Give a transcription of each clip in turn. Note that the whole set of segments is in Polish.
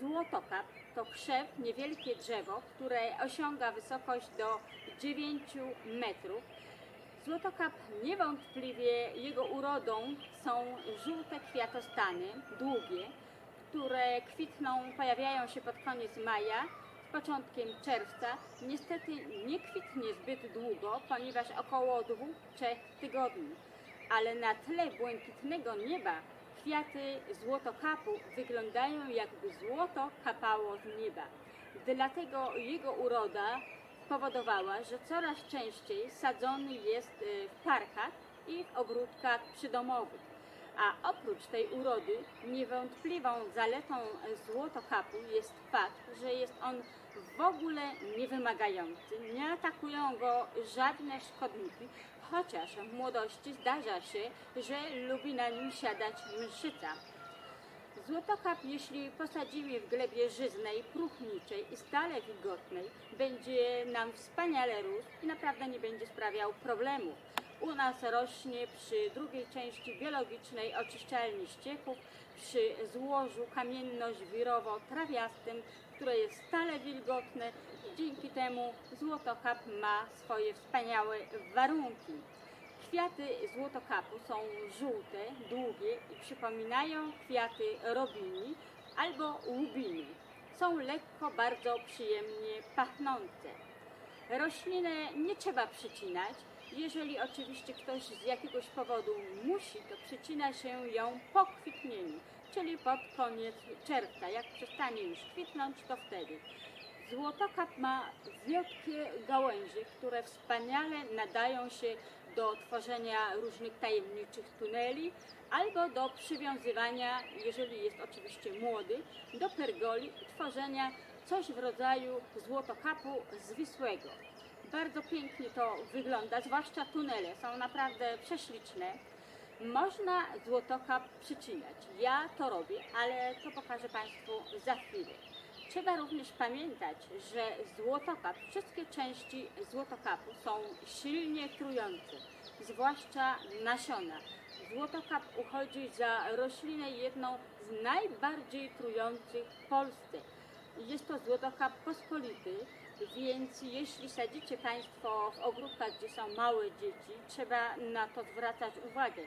Złotokap to krzew, niewielkie drzewo, które osiąga wysokość do 9 metrów. Złotokap niewątpliwie jego urodą są żółte kwiatostany, długie, które kwitną, pojawiają się pod koniec maja, z początkiem czerwca. Niestety nie kwitnie zbyt długo, ponieważ około 2-3 tygodni. Ale na tle błękitnego nieba kwiaty złotokapu wyglądają jakby złoto kapało z nieba. Dlatego jego uroda spowodowała, że coraz częściej sadzony jest y, w parkach i w ogródkach przydomowych. A oprócz tej urody, niewątpliwą zaletą złotokapu jest fakt, że jest on w ogóle niewymagający. Nie atakują go żadne szkodniki, chociaż w młodości zdarza się, że lubi na nim siadać mszyca. Złotokap, jeśli posadzimy w glebie żyznej, próchniczej i stale wilgotnej, będzie nam wspaniale rósł i naprawdę nie będzie sprawiał problemów. U nas rośnie przy drugiej części biologicznej oczyszczalni ścieków, przy złożu kamienno-żwirowo-trawiastym, które jest stale wilgotne dzięki temu złotokap ma swoje wspaniałe warunki. Kwiaty złotokapu są żółte, długie i przypominają kwiaty robini albo łubiny. Są lekko, bardzo przyjemnie pachnące. Roślinę nie trzeba przycinać. Jeżeli oczywiście ktoś z jakiegoś powodu musi, to przycina się ją po kwitnieniu, czyli pod koniec czerwca. Jak przestanie już kwitnąć, to wtedy. Złotokap ma wiotkie gałęzie, które wspaniale nadają się do tworzenia różnych tajemniczych tuneli albo do przywiązywania, jeżeli jest oczywiście młody, do pergoli tworzenia coś w rodzaju złotokapu zwisłego. Bardzo pięknie to wygląda, zwłaszcza tunele są naprawdę prześliczne. Można złotokap przycinać. Ja to robię, ale to pokażę Państwu za chwilę. Trzeba również pamiętać, że złotokap, wszystkie części złotokapu są silnie trujące, zwłaszcza nasiona. Złotokap uchodzi za roślinę jedną z najbardziej trujących w Polsce. Jest to złotokap pospolity, więc jeśli sadzicie Państwo w ogródkach, gdzie są małe dzieci, trzeba na to zwracać uwagę.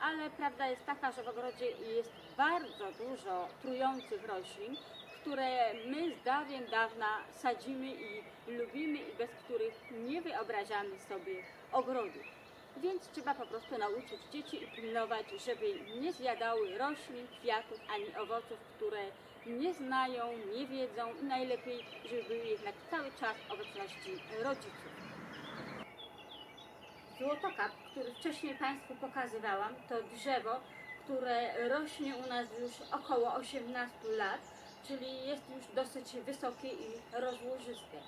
Ale prawda jest taka, że w ogrodzie jest bardzo dużo trujących roślin, które my z dawien dawna sadzimy i lubimy i bez których nie wyobrażamy sobie ogrodu. Więc trzeba po prostu nauczyć dzieci i pilnować, żeby nie zjadały roślin, kwiatów ani owoców, które nie znają, nie wiedzą i najlepiej, żeby były jednak cały czas obecności rodziców. Złotokap, który wcześniej Państwu pokazywałam, to drzewo, które rośnie u nas już około 18 lat, czyli jest już dosyć wysokie i rozłożyste.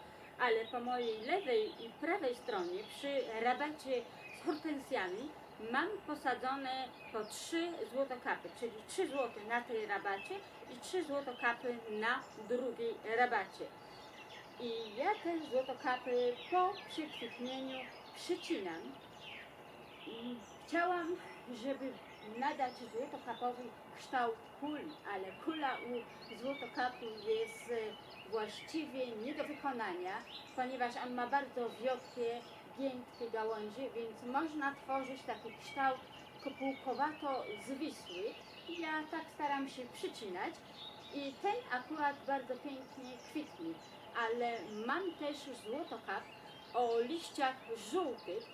Ale po mojej lewej i prawej stronie, przy rabacie z hortensjami, mam posadzone po trzy złotokapy, czyli 3 złote na tej rabacie i 3 złotokapy na drugiej rabacie. I ja te złotokapy po przekwitnieniu przycinam. I chciałam, żeby nadać złotokapowi kształt kuli, ale kula u złotokapu jest e, właściwie nie do wykonania, ponieważ on ma bardzo wiotkie, giętkie gałęzie, więc można tworzyć taki kształt kopułkowato zwisły. Ja tak staram się przycinać i ten akurat bardzo pięknie kwitnie, ale mam też złotokap o liściach żółtych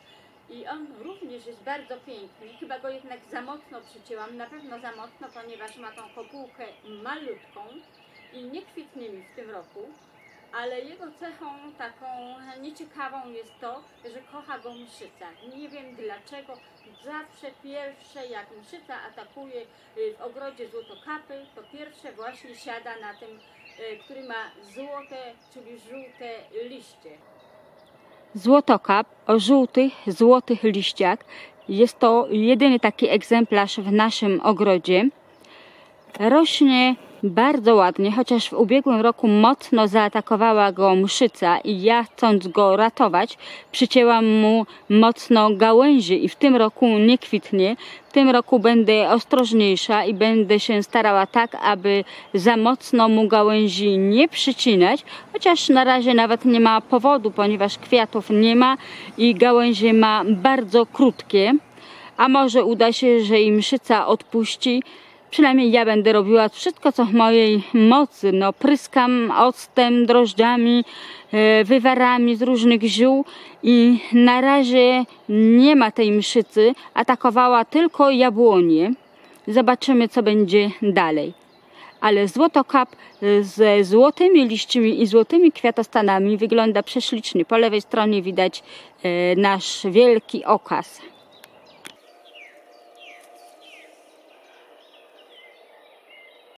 i on również jest bardzo piękny. Chyba go jednak za mocno przycięłam, na pewno za mocno, ponieważ ma tą kopułkę malutką i nie kwitnie mi w tym roku. Ale jego cechą taką nieciekawą jest to, że kocha go mszyca. Nie wiem dlaczego. Zawsze pierwsze, jak mszyca atakuje y, w ogrodzie złotokapy, to pierwsze właśnie siada na tym, y, który ma złote, czyli żółte liście. Złotokap o żółtych, złotych liściach. Jest to jedyny taki egzemplarz w naszym ogrodzie. Rośnie Bardzo ładnie, chociaż w ubiegłym roku mocno zaatakowała go mszyca i ja chcąc go ratować, przycięłam mu mocno gałęzi i w tym roku nie kwitnie. W tym roku będę ostrożniejsza i będę się starała tak, aby za mocno mu gałęzi nie przycinać, chociaż na razie nawet nie ma powodu, ponieważ kwiatów nie ma i gałęzie ma bardzo krótkie. A może uda się, że im mszyca odpuści. Przynajmniej ja będę robiła wszystko, co w mojej mocy. No, pryskam octem, drożdżami, e, wywarami z różnych ziół i na razie nie ma tej mszycy. Atakowała tylko jabłonie. Zobaczymy, co będzie dalej. Ale złotokap e, ze złotymi liśćmi i złotymi kwiatostanami wygląda prześlicznie. Po lewej stronie widać e, nasz wielki okaz.